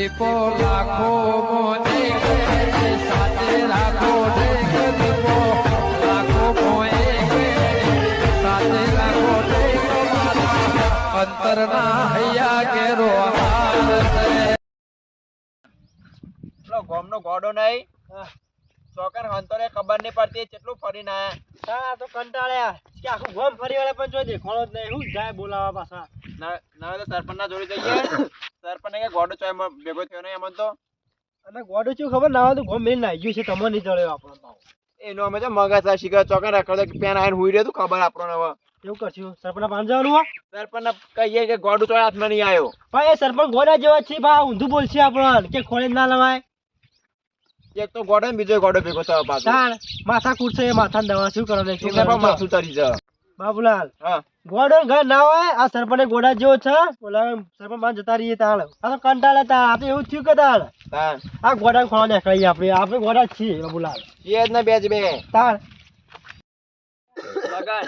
દીપો લાખો મોને સાથે રાખો લાખો સાથે રાખો અંતરના હૈયા કેરો છે. ગોમનો ગોડો નહીં? ચોકર હંતોરે ખબર નહીં પડતી કેટલું ફરી ના હા તો કંટાળ્યા. કે આખું ગોમ ફરી વળે પણ જોઈ દેખાણો જ નહીં. હું જાય બોલાવા પાછા. ના- ના તો સરપંચના જોડે જઈએ. સરપંચ કે ગોડો ચોય ભેગો થયો નહીં એમાં તો? અને ગોડું ચો ખબર? ના હોય તો ગોમ મેલ નાઈ ગયું છે. તમને નહીં જળ્યો આપણો એનો અમે તો મગજ આ શીખર ચોકર રખડતો કે પેન આવીને હુઈ રહ્યો તું ખબર આપણને હવે એવું કરશું. સરપંચ પાંચ જવાનું હો. સરપંચને કહીએ કે ગોડું ચોય હાથમાં નહીં આવ્યો. ભાઈ એ સરપંચ ગોડા જેવા છે. ભાઈ ઊંધું બોલશે આપણને. કે ખોળે ના લવાય. એક તો ગોડે બીજો ગોડો ભેગો થયો પાછો. તાણ માથા કૂટશે એ માથા દવા શું કરો ને એને પણ માથું તરી છે બાબુલાલ હા. ગોડો ઘર ના હોય આ સરપંચ ગોડા જેવો છે? બોલા સરપંચમાં જતા રહીએ તાળ આ તો કંટાળે તા આ તો એવું થયું કે તાળ આ ગોડા ખોળા નીકળીએ આપણે આપણે ગોડા છીએ બાબુલાલ. એ જ ને બે જ બે. તાળ લગન.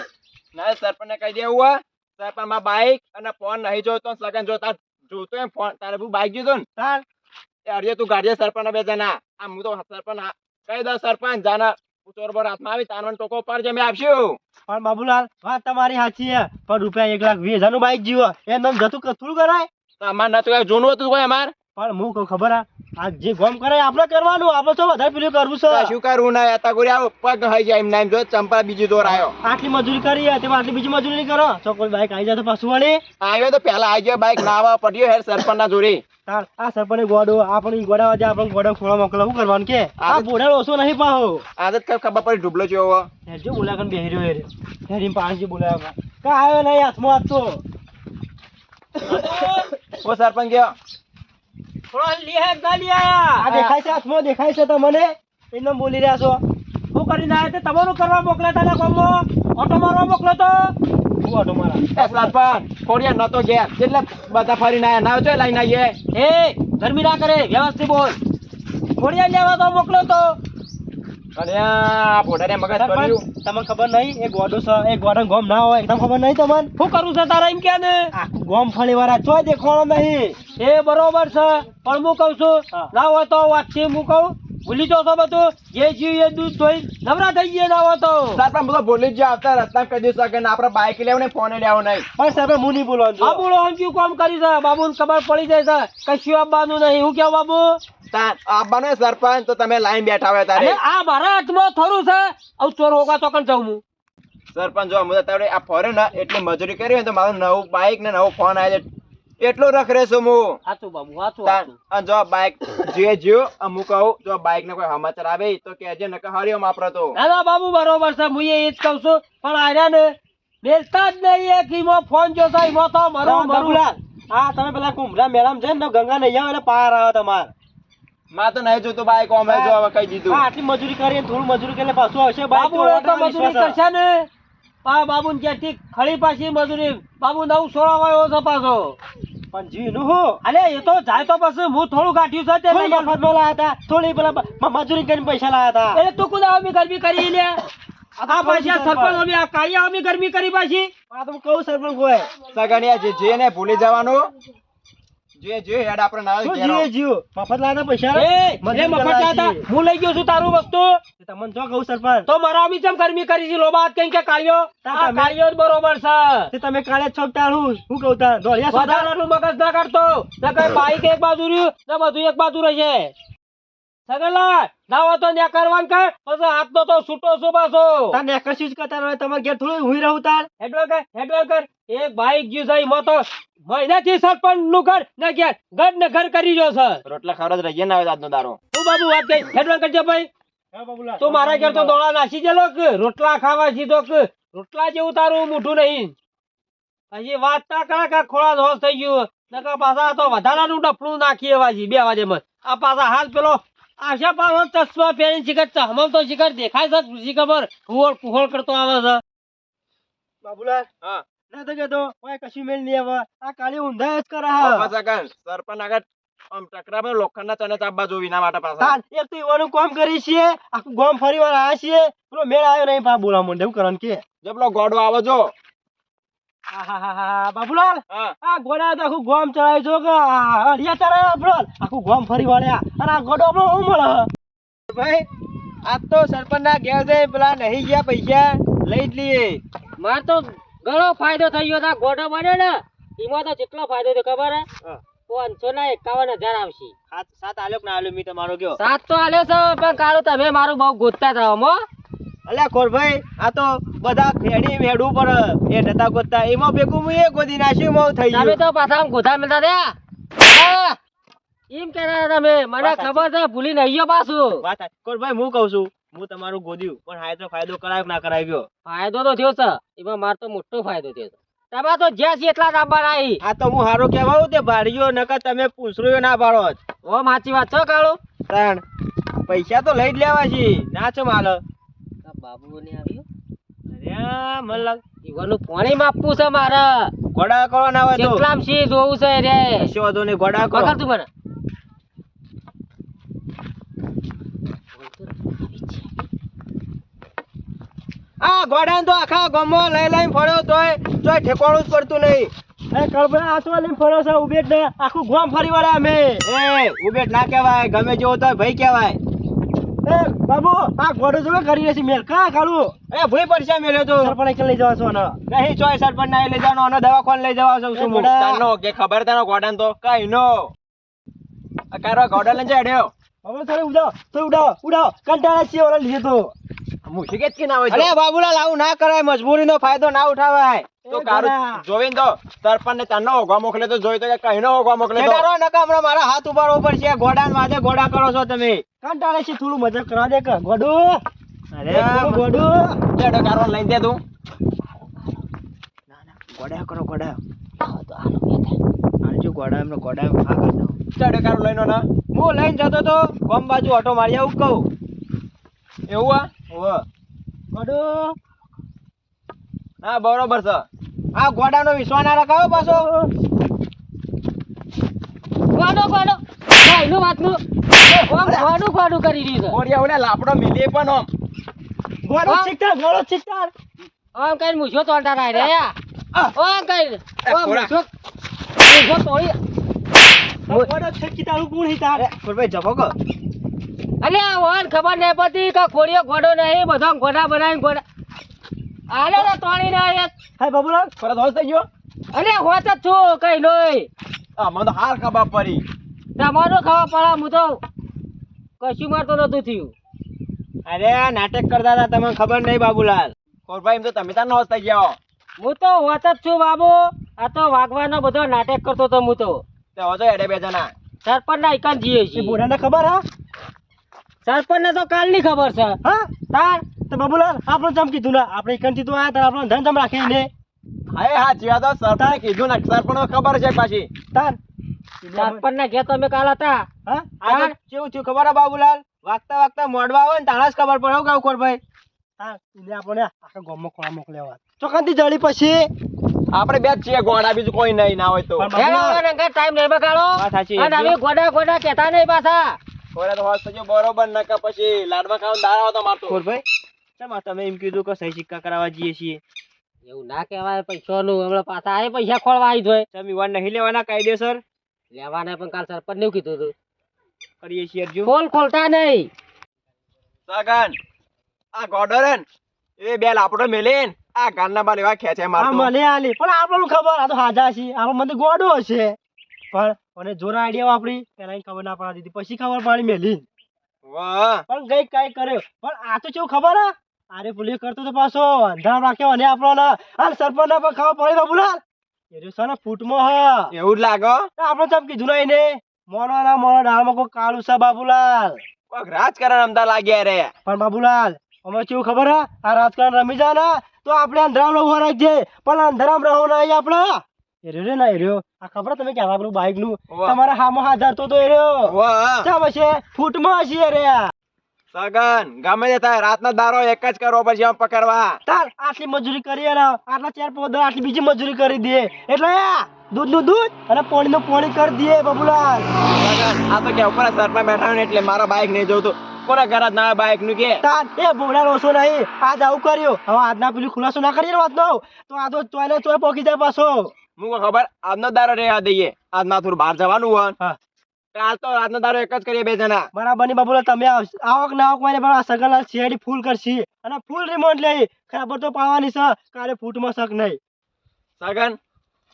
ના સરપંચને કહી દેવું હોય સરપંચમાં બાઈક અને ફોન નહીં જોતો લગન જોતા જોતો એમ ફોન તારે બાઈક જોતો ને? તાળ અડધે તું ગાડીએ સરપંચ બે જણા. આ હું તો સરપંચ કહી દઉં સરપંચ? જાના ચોર બોર હાથમાં આવી તારવાનો ટોકો પર જે આપશું. પણ બાબુલાલ વાત તમારી સાચી છે. પણ રૂપિયા એક લાખ વીસ હજારનું બાઈક જીવો. એ નામ જતું કે કરાય અમાર નતું કઈ જૂનું હતું કોઈ અમાર? પણ હું કહું ખબર આ? આ જે ગોમ કરાય આપણે કરવાનું. આપણે તો વધારે પેલું કરવું છે. શું કરવું ના હતા ગોરી આવો પગ હઈ જાય એમ ના એમ જો ચંપા બીજી દોર આવ્યો આટલી મજૂરી કરી આટલી બીજી મજૂરી નહીં કરો. તો કોઈ બાઈક આવી જાય તો પાછું વળી. આવ્યો તો પેલા આવી ગયો. બાઈક ના આવવા પડ્યો હેર સરપંચ ના જોડે. આ સરપંચ ગોડો આપણે ગોડા વાજે આપણે ગોડા ખોળા મોકલો શું કરવાનું કે? આ આ- બોડા ઓછો નહીં પાહો. આદત કઈ ખબર પડી ઢુબલો જેવો હેરજો બોલ્યા કન બેહી રહ્યો હેરે હેરીને પાણી બોલાવ્યા કા આવ્યો નહીં હાથમાં હાથ તો. ઓ સરપંચ ગયો. આ દેખાય છે હાથમાં દેખાય છે તમને? એમને બોલી રહ્યા છો. શું કરીને આવ્યા તે તમારું કરવા મોકલા હતા ને ઓટો મારવા મોકલો તો. હું ઓટો એ સરપંચ ખોડિયા નતો ગયા એટલે બધા ફરીને આયા. ના જો લઈને આવીએ એ ગરમી ના કરે. વ્યવસ્થિત બોલ. ખોડિયા લેવા તો મોકલ્યો તો. અને આ મગજ પડ્યું તમને ખબર નહીં એ ગોડો છે એ ગોડો ગોમ ના હોય. તમને ખબર નહીં તમને? શું કરું છે તારા એમ કે ને? આખું ગોમ ફળી વાળા ચોય દેખાણો નહીં. એ બરોબર છે. પણ હું કહું છું ના હોય તો વાતથી હું કહું. ભૂલી જાઓ છો બધું જે જીવ એ દૂધ ધોઈ નવરા થઈ ગયા ના હોય તો. પણ બધા ભૂલી જ આવતા રસ્તા કહી દઈશ કે આપણે બાઈક લેવું ને ફોન લેવો નહીં. પણ સાહેબ હું નહીં બોલવાનું આ બોલો હું કયું કામ કરી છે? બાબુ ખબર પડી જાય છે. કશું આપવાનું નહીં. હું કેવું બાબુ? તા- આવવાનો સરપંચ તો તમે લાઈન બેઠા હોય તારે. આ મારા હાથમાં થોડું છે. આવ ચોર હોગા તો કણ જાઉં હું. સરપંચ જો અમે તારે આ ફોરેન એટલે મજૂરી કરી હોય ને તો મારું નવું બાઈક ને નવો ફોન આવે એટલો રખરે છું હું હાચું બાબુ હાચું અને જો બાઈક જે જ્યો અમુક કહું જો બાઈક ને કોઈ સમાચાર આવે તો કેજે ને કે હરિઓમ વાપરો તો. ના ના બાબુ બરોબર છે હું એ જ કહું છું. પણ આર્યા ને મેલતા જ નહીં એક ઈમો ફોન જો છે ઈમો તો મરો મરું હા તમે પેલા કુંભરા મેળામાં છે ને ગંગા નહીં આવે એટલે પાર આવે તમાર. માં તો નહીં જોતું બાઈક અમે જો હવે કહી દીધું. આટલી મજૂરી કરી થોડું મજૂરી કરીને પાછું આવશે બાબુ તો મજૂરી કરશે ને? પા બાબુ ક્યાંથી ખડી પાછી મજૂરી. બાબુ નવું સોળા વાયો છે પાછો. પણ જી નું હું? અરે એ તો જાય તો પછી હું થોડું કાઢ્યું છે તે મફતમાં લાયા હતા. થોડી પેલા મ- મજૂરી કરીને પૈસા લાયા હતા. એ તું કુદા અમે ગરમી કરી લે? આ પાછી સરપંચ અમે આ કાળિયા અમે ગરમી કરી પાછી? આ તો કહું સરપંચ કોઈ સગણિયા જે જેને ભૂલી જવાનું જે જે હેડ આપણે ના શું ઘેરો. જીવે જીવ પૈસા? એ મફત હું લઈ ગયો છું તારું વસ્તુ. તમને જો કહું સરપંચ. તો મારા અમી ચમ ગરમી કરી છે? લોબા કેમ કે કાળિયો? આ કાળિયો જ બરોબર છે. તમે કાળે છોક હું? કહું તાર? દોડિયા વધારાનું મગજ ના કાઢતો. નકર બાઈક એક બાજુ રહ્યું ને બધું એક બાજુ રહેશે. સગલા નાવો તો ન્યા કરવાન કર પછી હાથનો તો છૂટો છો. પાછો તાર ન્યા કશું જ કરતા રહે તમારે ઘેર થોડું હુઈ રહું તાર. હેડવા કર હેડવા કર. એક બાઈક ગયું છે ઈમાં તો મહિનાથી સરપંચનું ઘર ને ઘેર ઘર ને ઘર કરી રહ્યો છે. રોટલા ખવડાવ જ રહીએ ના આવે આજનો દારો. તું બાબુ વાત કઈ? હેડવા કરજો ભાઈ. તું મારા ઘેર તો દોડા નાસી કે? રોટલા ખાવા સીધો કે? રોટલા જેવું તારું મોઢું નહીં. હજી વાત ના કરે કા ખોળા હોશ થઈ ગયું. નકા પાછા તો વધારાનું ડફલું નાખીએ વાજી બે વાજે મત. આ પાછા હાલ પેલો આશા પાછો ચશ્મા પહેરી શિખર ચહમલ તો શિખર દેખાય છે કૃષિ ખબર કુહોળ કુહોળ કરતો આવે છે. બાબુલાલ? હા. ના તો કેતો ઓય કશું મેલ નહીં આવે આ કાળી ઊંધા જ કરે સરપંચ આગળ. આમ ટકરામાં લોખંડના ચણે ચાપવા જો વિના માટે પાછા. એક તો ઈવાનું કામ કરી છીએ આખું ગામ ફરી વાર આયા છીએ પેલો મેળ આવ્યો નહીં પા બોલા મને એવું કરવાનું કે. જો ગોડો આવે જો. બાબુલાલ. હા. આ ગોડા તો આખું ગોમ ચડાવી જો કે આ હરિયા ચડાવ્યા આપણો આખું ગોમ ફરી વળ્યા અને આ ગોડો આપણો શું મળે ભાઈ આજ તો સરપંચ ના ઘેર જઈ પેલા નહીં ગયા પૈસા. લઈ જ લઈએ. મારે તો ઘણો ફાયદો થઈ ગયો તા ગોડો બન્યો ને એમાં તો જેટલો ફાયદો થયો ખબર હે. પાંચસો ના એકાવન હજાર આવશે. સાત સાત આલ્યો કે ના આલ્યો? મી તમારો કયો સાત તો આલ્યો છે પણ કાળું તમે મારું બહુ ગોતતા હતા હમો અલ્યા ખોરભાઈ આ તો બધા ફેડી ફેડવું પડે એ નતા ગોતતા. એમાં ભેગું હું એ ગોદી નાખ્યું મો થઈ તમે તો પાછા ગોથા મળતા રહ્યા. એમ કહેતા હતા તમે. મને ખબર છે ભૂલી નહીં ગયો પાછું. સાચી. હું કહું છું હું તમારું ગોદ્યું પણ હાયતો ફાયદો કરાયો ના કરાવ્યો ફાયદો તો થયો છે એમાં માર તો મોટો ફાયદો થયો છે. તમે તો જ્યાં છે એટલા આંબા આવી આ તો હું હારો કહેવાઉં તે ભાડીઓ નકર તમે પૂછરો ના પાડો ઓ માચી વાત છો કાળો? ત્રણ પૈસા તો લઈ જ લેવા છે. ના છો માલ? બાબુ ને આવ્યું અરે મલક. ઈવાનું પાણી માપવું છે મારે. ગોડા કરો ના હોય તો. કેટલામ સી જોવું છે રે. કશો વાંધો નહીં ગોડા કરો. તું મને. આ ગોડા તો આખા ગમો લઈ લઈને ફર્યો તોય તોય ઠેકાણું જ પડતું નહીં. આસવા લઈને ફર્યો છે ઉભેટ ને આખું ગોમ ફરી વળ્યા અમે. એ ઉભેટ ના કહેવાય ગમે જેવો તો ભાઈ કહેવાય. એ બાબુ આ ગોડો જોવે કરી રહી છે મેલ. કા કાળું? એ ભૂઈ પડશે મેલ્યો તો. સરપંચ લઈ જવા છો ને નહીં ચોય સરપંચ ના લઈ જવાનો અને દવાખાને લઈ જવા છું કે ખબર તાનો ગોડાન તો? કઈ નો. આ કારો ગોડા લઈને ચડ્યો હવે થોડી ઉડાવ થોડી ઉડાવ ઉડાવ. કંટાળા છીએ ઓલા લીધે કે ના હોય અરે બાબુલાલ આવું ના કરાય મજબૂરીનો ફાયદો ના ઉઠાવાય. તો કારું ગોડા. જોઈને તો ને તાનો હોગવા મોકલે તો જોઈ તો કે કઈ હોગવા મોકલે તો. નકા હમણાં મારા હાથ ઉપાડવો પડશે ગોડા વાદે ગોડા કરો છો તમે. કંટાળા છીએ થોડું મજાક કરવા દે કે. ગોડું. અરે એ થોડું કારો લઈને દે તું. ગોડા કરો ગોડા આલજો ગોડા એમને ગોડા એમ હા કરતા ચડે કારો લઈને ના. હું લઈને જતો તો કોમ બાજુ ઓટો મારી આવું કહું. એવું આ? ગોડું. હા બરોબર છે. આ ગોડાનો વિશ્વા ના રખાવો પાછો. ગોડો ગોડો. ભાઈનું વાતનું. ઓમ ગોડું ગોડું કરી દીધું ઓરિયા ઓલે લાપડો મિલે પણ ઓમ. ગોડો હા? છીકતાર ગોડો છીકતાર ઓમ કઈ મૂછો તોડતા રહે રે ઓમ કઈ ઓમ. મૂછો મૂછો તોડી. ગોડો હું ભાઈ કો અલે આ વાન ખબર નહીં પડતી કે ખોડિયો ખોડો નહીં બધો ખોડા બનાવીને ખોડા. આલે તો તોડી ના. હાય બાબુલાલ ફરત હોશ થઈ ગયો? અલે હોત જ છું કઈ આ મને તો હાલ ખબર પડી. તમારું ખબર પડે હું તો કશું મારતો નતું થયું. અરે નાટક કરતા હતા તમને ખબર નહીં બાબુલાલ? કોરભાઈ એમ તો તમે તાર થઈ ગયા હું. તો હોત જ છું બાબુ. આ તો વાગવાનો બધો નાટક કરતો તો હું તો. તે એડે બે જણા. સરપંચ ના ઇકાન જીએ છીએ. બોડાને ખબર હા? સરપંચ ને તો કાલની ખબર છે. હા? તાર તો બાબુલાલ આપણે જમ કીધું? ના આપણે કંઠી તો આયા તાર આપણો ધન જમ રાખીને હા હા જીવા તો સરપંચે કીધું ને સરપંચ ખબર છે પાછી. તાર. સરપંચ ના ઘેર તમે કાલ હતા. હા? આ તો કેવું થયું ખબર હે બાબુલાલ? વાગતા વાગતા મોડવા આવે ને તાણા જ ખબર પડે ગાવ કોરભાઈ હા એને આપણે આખા ગામમાં મોકલ્યા જળી પછી? આપણે બે છીએ ગોળા બીજું કોઈ નહીં ના હોય તો. ટાઈમ નહીં બગાડો. અને ગોડા ગોડા કેતા નહીં પાછા. કોરે તો હોશ થઈ બરોબર નકા પછી લાડવા ખાવ દાળ આવતો મારતો. કોરભાઈ ચમ તમે એમ કીધું કે સહી સિક્કા કરાવવા જઈએ છીએ. એવું ના કહેવાય પૈસાનું હમણાં પાછા આવે પૈસા ખોળવા આવી જોઈએ તમે વાર નહીં લેવાના કાયદેસર? લેવાના પણ કાલ સરપંચ ને કીધું હતું. કરીએ છીએ અરજુ ખોલ ખોલતા નહીં. સગન આ ગોડરન એ બે લાપડો મેલેન આ ગાનના બાલ એવા ખેંચે મારતો. મને આલી. પણ આપણને ખબર આ તો હાજા છે આપણે મને ગોડો હશે. પણ મને જોર આઈડિયા વાપરી પેલા ખબર ના પડી દીધી. પછી ખબર પડી મેલી પણ ગઈ કઈ કર્યો. પણ આ તો કેવું ખબર હા? અરે પુલી કરતો તો પાછો અંધાર રાખ્યો અને આપણને અને સરપંચ ના પણ ખબર પડી બાબુલાલ? છે ફૂટમાં હા. એવું જ લાગો આપણે ચમ કીધું નહીં ને મોનો ના મોનો ડાળમાં કોઈ કાળું છે બાબુલાલ? કોક રાજકારણ અમદા લાગ્યા રે. પણ બાબુલાલ અમે કેવું ખબર હે? આ રાજકારણ રમી જાય ને તો આપણે અંધારામ રહો રાખજે પણ અંધારામ રહો નહીં આપણે. એ રે ના એ આ ખબર તમે ક્યાં આપણું બાઈકનું તમારા હામાં હાજર તો તો એ ચામ હશે ફૂટમાં હશે રે સગન ગમે તે થાય રાતના દારો એક જ કરવો પછી આમ પકડવા. તાર આટલી મજૂરી કરી ને આટલા ચાર પોદા આટલી બીજી મજૂરી કરી દે. એટલે દૂધનું દૂધ અને પાણી નું પાણી કરી દે બબુલાલ. આ તો કે ઉપર સરપંચ બેઠા ને એટલે મારા બાઈક નહીં જોતું. કોના ઘર ના બાઈકનું કે? એ બોલા ઓછો નહીં. આજ આવું કર્યું. હવે આજના પેલું ખુલાસો ના કરીએ વાત નો તો આ તો ચોય ચોય પોકી જાય પાછો. મુકો ખબર? આજનો દારો રે આ દઈએ. આજ ના થોડું બહાર જવાનું હોય. કાલ તો આજનો દારો એક જ કરીએ બે જણા. બરાબરની બાબુલા તમે આવ- કે ના આવો મારે બરાબર સગન સગનલાલ સીઆઈડી ફૂલ કરશી. અને ફૂલ રિમોટ લઈ ખબર તો પાવાની છે. કાલે ફૂટમાં શક નહીં. સગન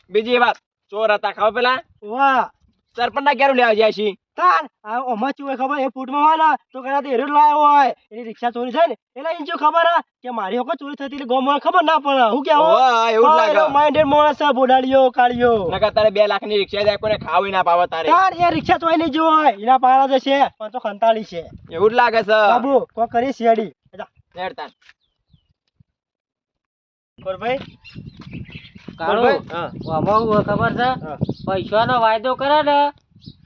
બીજી વાત. ચોર હતા ખબર પેલા? વાહ. સરપંચ ના ઘેર લેવા જાય છે. તાન ઓમાં ચૂએ ખબર? એ ફૂટમાં હોય ને તો કદાચ એરો લાવ્યો હોય. એની રિક્ષા ચોરી થાય ને એટલે એને શું ખબર હે? કે મારી વખત ચોરી થતી એટલે ગામમાં ખબર ના પડે. હું એવું લાગે. માઇન્ડેડ માણસ છે બોડાળીઓ કાળીઓ. નકર તારે બે લાખની રિક્ષા જાય કોને ખાવી ના પાવે તારે. તાર એ રિક્ષા ચોરી નહીં જો હોય એના પાળા જશે છે પણ તો ખંતાળી છે. એવું જ લાગે છે. બાબુ કો કરી શિયાળી. હેડ તાન. ભાઈ કાળું. આમાં ખબર છે? પૈસાનો વાયદો કરે ને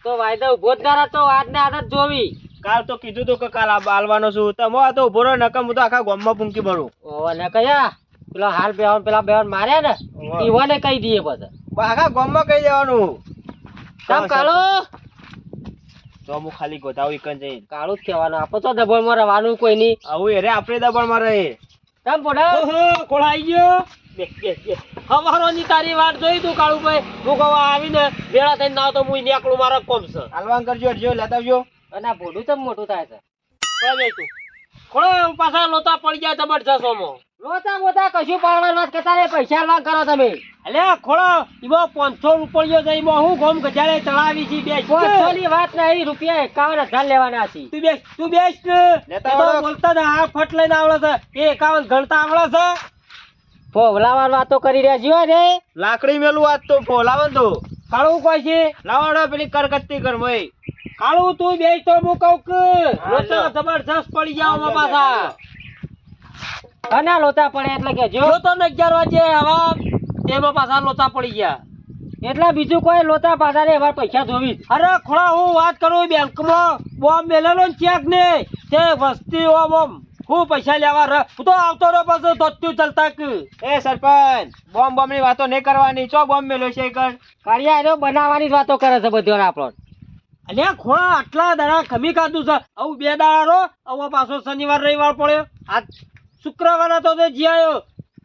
તો વાયદો ઊભો જ ના રહેતો આજને આદત જોવી. કાલ તો કીધું તું કે કાલ આલવાનો છું. તમે આ તો ઊભો રહો નકમ હું તો આખા ગામમાં પૂંકી ભરું. કયા? પેલા હાલ બેહન પેલા બેહન માર્યા ને ઈવાને કહી દઈએ પછી આખા ગામમાં કહી દેવાનું. તમ કાળો? તો હું ખાલી ગોતાવું એકન જઈને. કાળું જ કહેવાનું આપો તો દબોળમાં રહેવાનું કોઈ નહીં. આવું અરે આપણે દબાણમાં રહે તમ પોડા કોળાઈ ગયો? હવારોની તારી વાત જોઈ તું કાળુભાઈ? હું કહું આવીને ભેળા થઈને ના તો હું નીકળું મારો કોમ છે. હાલવાન કરજો અડજો લેતા આવજો. અને આ ભોડું તમ મોટું થાય છે? જાય તું. કોળા પાછા લોતા પડી જાય જબરજસ્ત ઓમો લોતા મોતા કશું પાડવાની વાત કરતા રે પૈસા ના કરો તમે. અલે ખોળા ઈમો પાંચસો રૂપિયો જાય ઈમાં હું ગોમ ગજારે ચડાવી છી બેસ. પાંચસો ની વાત નહીં રૂપિયા એકાવન હજાર લેવાના છે. તું બેસ તું બેસ. ને. બોલતા આ ફટ લઈને આવડે છે એ એકાવન ગણતા આવડે છે. ફોવલાવાર વાતો કરી રહ્યા છીએ ને લાકડી મેલું વાત તો ફોલાવન તો. કાળું કોઈ છે? લાવાડો પેલી કરકત્તી કર ભાઈ કાળું તું બેસ તો હું કહું કે લોચા જબરજસ્ત પડી જાવ પાછા અને લોચા પડે એટલે કે જો તો ને અગિયાર વાગે હવા તેમાં પાછા લોચા પડી ગયા. એટલે બીજું કોઈ લોતા પાછા રે એવા પૈસા જોવી. અરે ખોળા હું વાત કરું બેંકમાં. બોમ્બ મેલેલો ચેક ને. તે વસ્તી ઓમ ઓમ હું પૈસા લેવા રહ હું તો આવતો રહ્યો પાછો ધોત્યું ચાલતા એ સરપંચ બોમ્બ બોમ્બની વાતો નહીં કરવાની. ચો બોમ્બ મેલો છે કર. કાળિયા એનો બનાવવાની જ વાતો કરે છે બધો આપણો. અને ખોળા આટલા દાડા ખમી કાઢું છે. આવું બે દાડા રો આવો પાછો શનિવાર રવિવાર પડ્યો. આ શુક્રવાર તો તે જીયાયો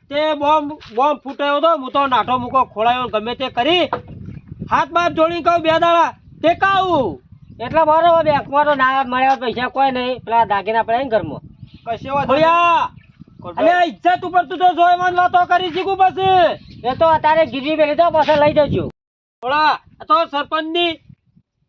તે બોમ્બ બોમ્બ ફૂટાયો તો હું તો નાઠો મૂકો ખોળાયો ગમે તે કરી. હાથ બાપ જોડી કહું બે દાડા તે કહું એટલે બરોબર બેંકમાં તો ના મળ્યા પૈસા કોઈ નહીં. પેલા દાગીના પડે ને ઘરમાં ખોળિયા અલે ઇજ્જત ઉપર તું તો જોઈવાન વાતો કરી શીખું પછી. એ તો અત્યારે ગીરવી મેલી દો પછી લઈ જજો. થોડા તો સરપંચ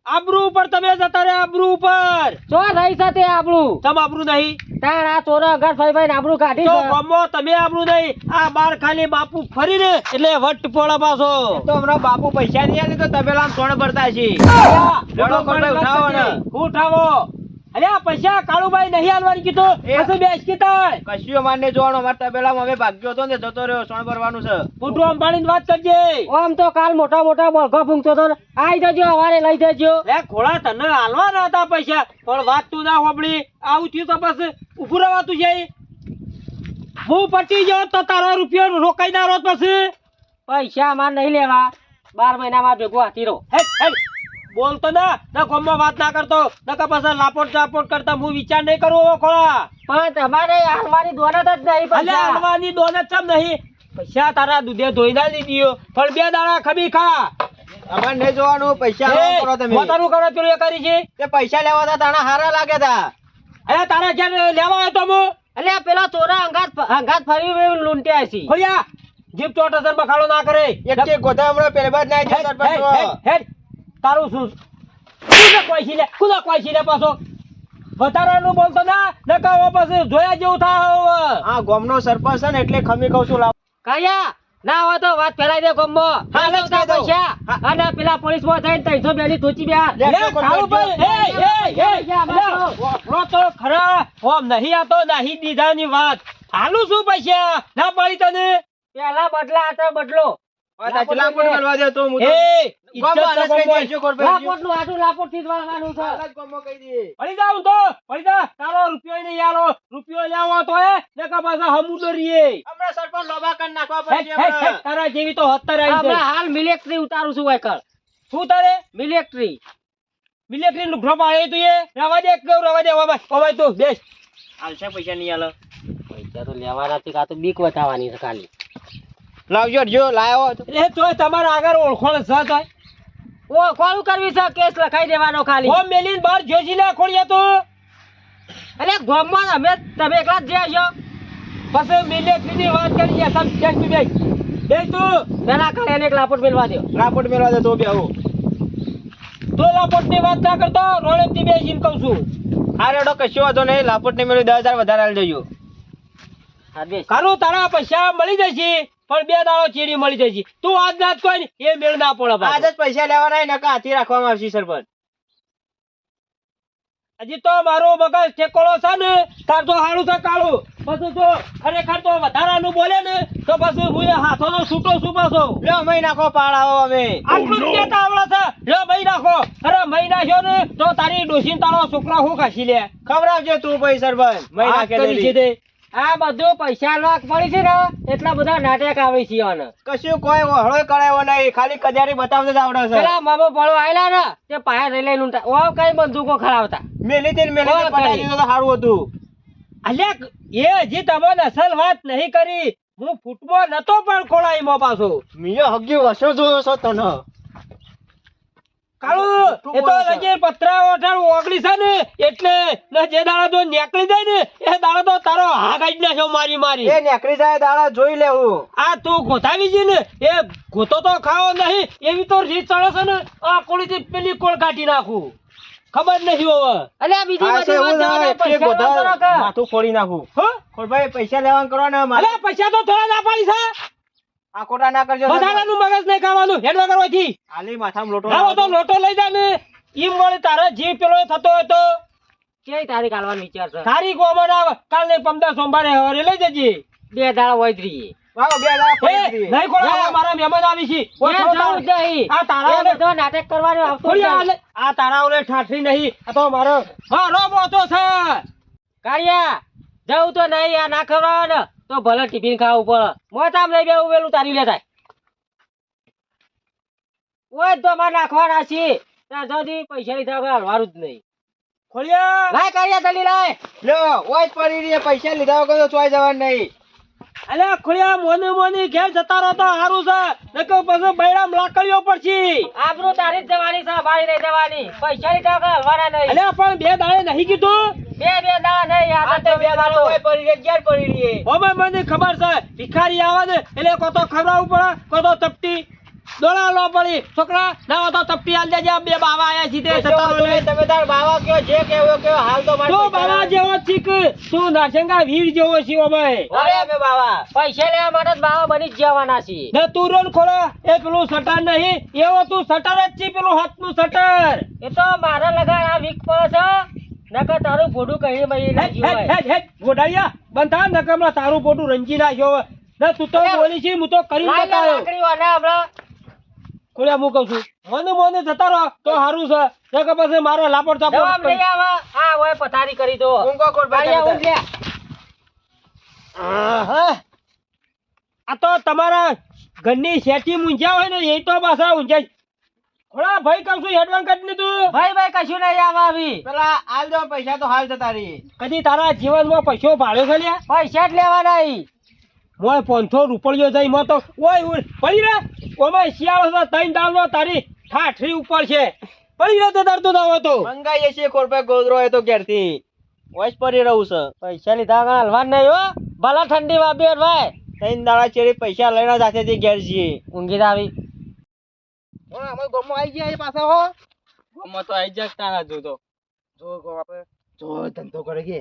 આબરૂ ઉપર તમે જતા રે આબરૂ ઉપર. જો રહી સાથે આપણું તમ આબરૂ નહીં. તાણ આ ચોરા અગર ફરી ફરી આબરૂ કાઢી તો ગમો તમે આબરૂ નહીં. આ બાર ખાલી બાપુ ફરીને એટલે વટ પોળા પાછો તો હમણાં બાપુ પૈસા નહીં આલે તો તમે સોણ ભરતા છે લડો ઉઠાવો ને. ઉઠાવો. અરે આ પૈસા કાળુભાઈ નહીં આલવાની કીધું. એ- બેસ કીધા. કશું માનને જોવાનું? અમારા હવે ભાગ્યો હતો ને જતો રહ્યો સોણ ભરવાનું છે. બુઢું અંબાણી વાત કરજે. આમ તો કાલ મોટા મોટા બળગો ફૂંકતો હતો. આઈ જજો હવારે લઈ જજો. લે ખોળા તને હાલવાના હતા પૈસા. પણ વાત તું ના હોબળી આવું થયું તો બસ ઉભું રહેવાતું છે હું પટી ગયો તો તારો રૂપિયો રોકાઈ ના રોત પછી. પૈસા અમારે નહીં લેવા. બાર મહિનામાં ભેગો હાથી રહો. હે હે બોલતો ના ના કોમમાં વાત ના કરતો નકા પાછા લાપોટ ચાપોટ કરતા હું વિચાર નહીં કરું હો ખોળા. પણ તમારે હલવાની દોનત જ નહીં ભલે હલવાની દોનત ચમ નહીં? પૈસા તારા દૂધે ધોઈ ના દીધીઓ પણ બે દાડા ખબી ખા. અમારે નહીં જોવાનું પૈસા કરો તમે. પોતાનું કરો પેલું એ કરી છે. તે પૈસા લેવા હતા તાણા હારા લાગે તા. અરે તારા ક્યાં લેવા આવ્યો તો હું? એટલે પેલા ચોરા અંગાત અંગાત ફરી લૂંટ્યા છે. ખોયા જીપ ચોટસર બખાડો ના કરે. એક કે ગોધા હમણાં પહેલા જ નાખી હેડ. તારું શું? કુદા છે લે છે પાછો? વધારાનું બોલતો ના નકાવો પછી જોયા જેવું થાય હા ગોમનો સરપંચ છે ને એટલે ખમી કહું છું લાવ. કયા ના હોય તો વાત ફેલાઈ દે ગમો હા, હા જ કહી દઉં. પૈસા. અને પેલા પોલીસમાં જઈને ત્રણસો બે ની બે. લે, લે, લે, કાળુભાઈ, લે, એ, એ, એ, લે, વાપરો તો ખરા. ઓમ નહીં આતો નહીં દીધાની વાત. હાલું શું પૈસા? ના પાડી તને. પેલા બદલા આતો બદલો. નું થી તારો જેવી તો આવી હાલ મિલિટરી ઉતારું છું વાયકર શું તારે? મિલિટરી. મિલિટરી લુગડો પાડ્યો તું એ. રવા દે કહું રવા દે હવે તો તું બેસ. આલશે પૈસા નહીં આલો. પૈસા તો લેવાના છે કાં તો બીક છે ખાલી. લાવજો જો લાયો. એ તોય તમારા આગળ ઓળખોણ છે તોય ઓ કોણ કરવી છે કેસ લખાઈ દેવાનો ખાલી. ફોર્મ મેલીન બહાર જોશી લે ખોળીએ તો. એટલે ગોમમાં અમે તમે એકલા જ જઈ છો. પછી મિલિટરીની વાત કરીએ સમ ચેક બી બે તું. પેલા કાલે એને એક લાપોટ મેળવા દો લાપોટ મેળવા દે તો બે આવું. તો લાપોટની વાત ના કરતો રોડેથી જીમ કહું છું. હા રેડો કશો વાંધો નહીં લાપોટ ને મેળવી દસ હજાર વધારે આવી હા કારું તારા પૈસા મળી જશે. પણ બે દાડો ચીડી મળી જશે. તું આજ ના જ કોઈ એ મેળ ના પડે આજ જ પૈસા લેવાના નકા હાથી રાખવામાં આવશે સરપંચ. હજી તો મારો મગજ ઠેકોળો છે ને તાર તો હારું છે કાળું. પછી તો ખરેખર તો વધારાનું બોલે ને તો પછી હું એ હાથો નો છૂટો છું પાછો લ્યો મહી નાખો પાડાવો અમે. આટલું જ કહેતા આવડે છે. લ્યો મહી નાખો. અરે મહી નાખ્યો ને તો તારી ડોશીન તારો છોકરા હું ખાસી લે. ખવડાવજો તું ભાઈ સરપંચ. મહી નાખે. તે. આ બધું પૈસા લોક પડી છે ને એટલા બધા નાટક આવે છે આને. કશું કોઈ હળો કરાયો નહીં ખાલી કજારી બતાવતો જ આવડે છે. પેલા મામો પડો આયલા ને તે પાયા રહી લઈને. ઓ કઈ બંદૂકો ખરાવતા. મેલી તેલ મેલી કોઈ પતાવી તો સારું હતું. અલ્યા એ હજી તમને અસલ વાત નહીં કરી. હું ફૂટબોલ નતો પણ ખોળાઈમાં પાછો. મીયો હગ્યું વસો જોયો છો તને? કાળું એ તો લગી પતરા ઓઠાણ ઓગળી છે ને એટલે ને જે દાડા તો નીકળી જાય ને એ દાડા તો તારો હા કાઢી નાખ્યો મારી મારી. એ નેકરી જાય દાડા જોઈ લેવું આ તું ગોતાવી છે ને એ ગોતો તો ખાવો નહીં એવી તો રીત ચડે છે ને આ કોળીથી પેલી કોળ કાઢી નાખું. ખબર નહીં હવે. અલે આ બીજી બધી વાત. માથું ફોડી નાખું. હો? ખોડભાઈ પૈસા લેવાનું કરો ને અલ્યા પૈસા તો થોડા ના પાડી છે. આ ખોટા ના કરજો વધારાનું મગજ નહીં ખાવાનું હેડવા કરવાથી હાલી માથામાં લોટો લાવો તો લોટો લઈ જા ને. ઈમ વળી તારા જીવ પેલો થતો હોય તો. કેવી તારીખ આલવાનો વિચાર છે? તારીખ ગોમન આવે. કાલ ને પમદા સોમવારે સવારે લઈ જજે. બે દાડા હોય જ વાવ, બે દાડા એ, પડી નહીં ખોળા, મારા મહેમાન આવી છે. ઓય થોડો જવું નહીં. આ તારા બધો નાટક કરવાનું આવતું આ નહીં. લે- તારાઓને ઠાઠરી નહીં. આ તો મારો મારો મોટો છે. કાળિયા જવું તો નહીં આ ના ખવડાવે ને તો ભલે ટિફિન ખાવું પડે. મોતામ લઈ બેવું પેલું તારી લેતા ઓય તો મારે નાખવાના છે. ત્યાં સુધી પૈસા લીધા વગર હલવાનું જ નહીં. ખોલ્યો. લાય કાઢ્યા તલી લાય. લ્યો, ઓય પડી રહી પૈસા લીધા વગર તો ચોય જવાનું નહીં. અલ્યા ખુલ્યા મોની મોની ઘેર જતા રહો તો સારું છે. નકર પછી બૈરામ લાકડીઓ પડશે. આબરૂ તારી જ જવાની છે ભાઈ રહી જવાની. પૈસા ની કાકા હલવાના નહીં. અલ્યા પણ બે દાડે નહીં કીધું? બે બે દાડા નહીં આ તો બે દાડા પડી રહી, પડી? મને ખબર છે ભિખારી આવે ને એટલે કોતો ખવડાવવું પડે કોતો તપટી. દોડા લો પડી. છોકરા ના તો તપ્પી આલ દેજે. બે બાવા આયા નહીં, તમે તાર બાવા કયો જે કેવો કેવો હાલ તો મારે તું બાવા જેવો ચીક તું નાશંગા વીર જેવો છે ભાઈ? અરે અમે બાવા. પૈસા લેવા માટે બાવા બની જ જવાના છે ને તું રોન ખોલા. એ પેલું સટર નહીં. એવો તું સટર જ છે પેલું હાથનું સટર એ તો મારા લગા આ વીક પર છે નકર તારું ફોટું કહી હેડ, નાખ્યું ગોડાળિયા, બંધ નકર તારું ફોટું રંજી નાખ્યો. ને તું તો બોલી છે હું તો લે બતાવ્યો. ખોલ્યા હું કહું છું. મને મને જતા રહો તો સારું છે. નકર પછી મારે લાપડ ચાપડ જવાબ નહીં આવે. આ હોય પથારી કરી દો. કાળિયા તમે ઊંઘ તાર. આ તો તમારા ઘરની શેટી મૂંઝ્યા હોય ને એ તો પાછા ઊંઝાય. ખોડા ભાઈ કહું છું કટ કરી તું ભાઈ ભાઈ કશું નહીં આવે આવી. પેલા હાલ દો પૈસા તો હાલ જતા રહી કદી તારા જીવનમાં પૈસો ભાડ્યો છે લ્યા? પૈસા જ લેવાના ઈ. મોય પાંચસો રૂપિયો જઈ મો તો ઓય પડી રે? ઓમાં શિયાળો તો તૈન દાવનો તારી ઠાઠરી ઉપર છે. પડી રે તો તરતું દાવો તો મંગાઈએ છીએ ખોડભાઈ ગોદરો એ તો ઘેરથી. ઓય પડી રહું છે. પૈસા લીધા વગર હલવાનું નહીં હો. ભલા ઠંડી વાબી ભાઈ. ત્રણ દાડા ચેડી પૈસા લઈને જાતેથી ઘેર છીએ. ઊંઘી આવી. આવી અમે ગમો આવી ગયા એ પાછા હો. ગમો તો આવી જાય તારા જો તો. જો ગો આપણે જો ધંધો કરે કે.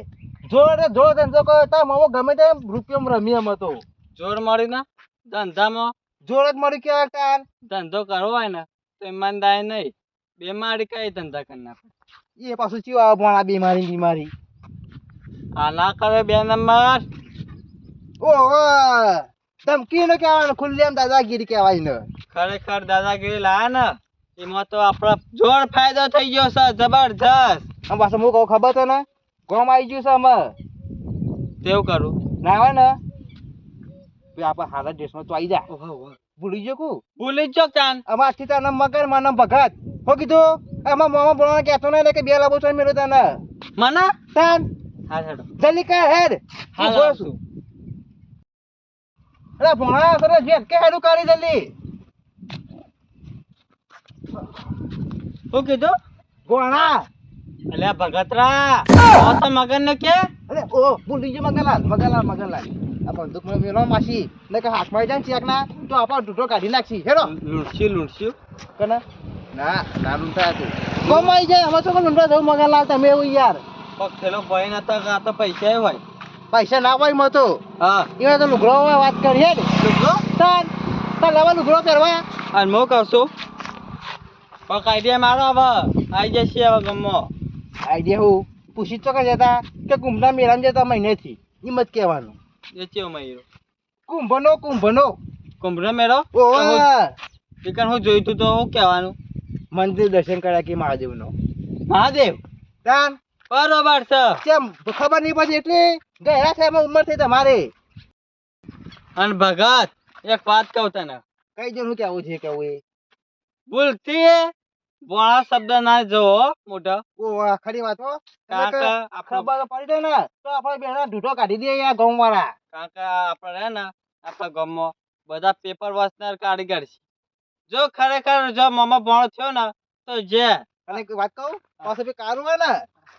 જો જોર ધંધો કરે તા માવો ગમે તે રૂપિયો રમી એમ હતો. જોર મળ્યું ને? ધંધામાં? જોર જ મળી કે તાર ધંધો કરવો હોય ને તો ઈમાનદારી નહીં. બીમારી કઈ ધંધા કરી નાખે? એ પાછું ચીવ આવે પણ આ બીમારી બીમારી. આ ના કરે બે નંબર. ઓ ધમકી નો કહેવાનું ખુલ્લી એમ દાદાગીરી કહેવાય ને. ખરેખર દાદાગીરી લાયા ને એમાં તો આપડે જોર ફાયદો થઈ ગયો છે જબરજસ્ત. પાછું હું કહું ખબર છે ને ગોમ આવી ગયું છે અમે તેવું કરું. ના આવે ને? આપણે હારા દેશમાં તો આવી જા. ભૂલી જો કુ ભૂલી જો જો અમારથી તને મગર મને ભગત. હો કીધું? આમાં મામા બોલવાનું કહેતો નહીં કે બે લાવો છો મેળો તને. મને? તાન હા હેડો. જલ્દી કર હેડ. હા હું બોલું. છું. અરે ભોણા સર જેટ કે હેડું કાઢી જલ્દી. શું કીધું? ભોણા અલ્યા ભગતરા આ તો મગન ને કે? અરે ઓ ભૂલી ગયો મગનલાલ મગનલાલ મગનલાલ. આ બંદૂક મને મેલો માસી. ને કે હાથમાં આવી જાય ચેક ના તો આપણો ટૂટો કાઢી નાખશી. હેરો લૂંટશી લૂંટશી કને? ના ના લૂંટા તું કમાઈ જાય અમે તો કોઈ લૂંટા જવું મગનલાલ? તમે એવું યાર. પગ થેલો ભાઈ નતા તો આ તો પૈસા હોય. પૈસા ના હોય મતો હા. એ તો લુગડો હોય વાત કરી હે લુગડો? તાર તાર લેવા લુગડો પહેરવા અને હું કહું છું? પગ આઈડિયા મારો હવે. આઈ જશે હવે ગમો. આઈડિયા હું પૂછી તો જતા કે કુંભના મેળામાં જતા મહિનેથી. એ મત કહેવાનું. એ ચેવો મહિનો? કુંભનો કુંભનો. કુંભનો મેળો? ઓવા ચિકન હું જોયું તું તો હું કહેવાનું. મંદિર દર્શન કર્યા કે મહાદેવનો. મહાદેવ? તાન? બરોબર છે. કેમ? ખબર નહીં પછી એટલે ગયા છે એમાં ઉંમર થઈ તમારે. અને ભગત એક વાત કહું તને. કઈ જણ કેવું છે કેવું એ? ભૂલથી બોળા શબ્દ ના જો મોટા. ઓવા ખરી વાત હો. કાકા ખબર પડી જાય ને તો આપણે બેના ઢૂઠો કાઢી દઈએ આ ગામ વાળા કાકા આપણે ને આપણા ગામમાં બધા પેપર વાંચનાર કારીગર છે. જો ખરેખર જો મામા ભણો થયો ને તો જે. અને વાત કહું પાછું બી કારું હોય ને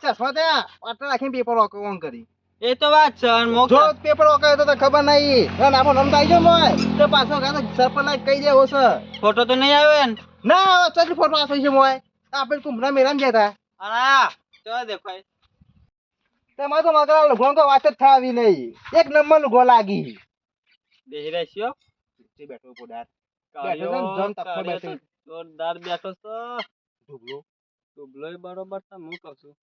ચશ્મા ત્યાં પાટલા રાખીને પેપર ઓન કરી. એ તો વાત છે જો પેપર ઓકાય તો ખબર નહીં. અને આપણો નંબર આવી ગયો મોય. તો પાછો સરપંચ કહી દેવો છે. ફોટો તો નહીં આવ્યો ને ના ચાલી ફોટો આપે છે મોય આપણે કુંભના મેળામાં ગયા હતા આ જો દેખાય. તેમાં તો મગરા લુગડો તો વાત જ થાવી નહીં. એક નંબર લુગડો લાગી. બેહી રહેશો તે બેઠો પોડાર બેઠો. તો જોરદાર બેઠો છે. ઢુકલો ડૂબલોય બરોબર છે હું કહું છું?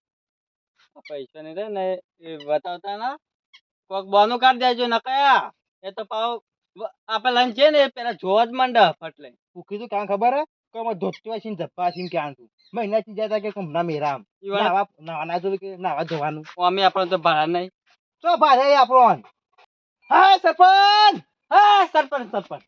પૈસા ની રે ને એ બતાવતા ના. કોક બોનું કાઢ દેજો ને કયા એ તો પાવ આપણે લંચ છે ને પેલા જોવા જ માંડે ફટલે હું કીધું કાં ખબર હે? કે અમે ધોતી છે ને ધપ્પા છે ને ક્યાં તું. મહિનાથી જતા કે કોમ ના મેરામ નાવા નાવાના જોયું કે નાવા જવાનું અમે આપણો તો ભાડા નહીં. ચો ભાઈ આપણો હા સરપંચ! હા સરપંચ સરપંચ.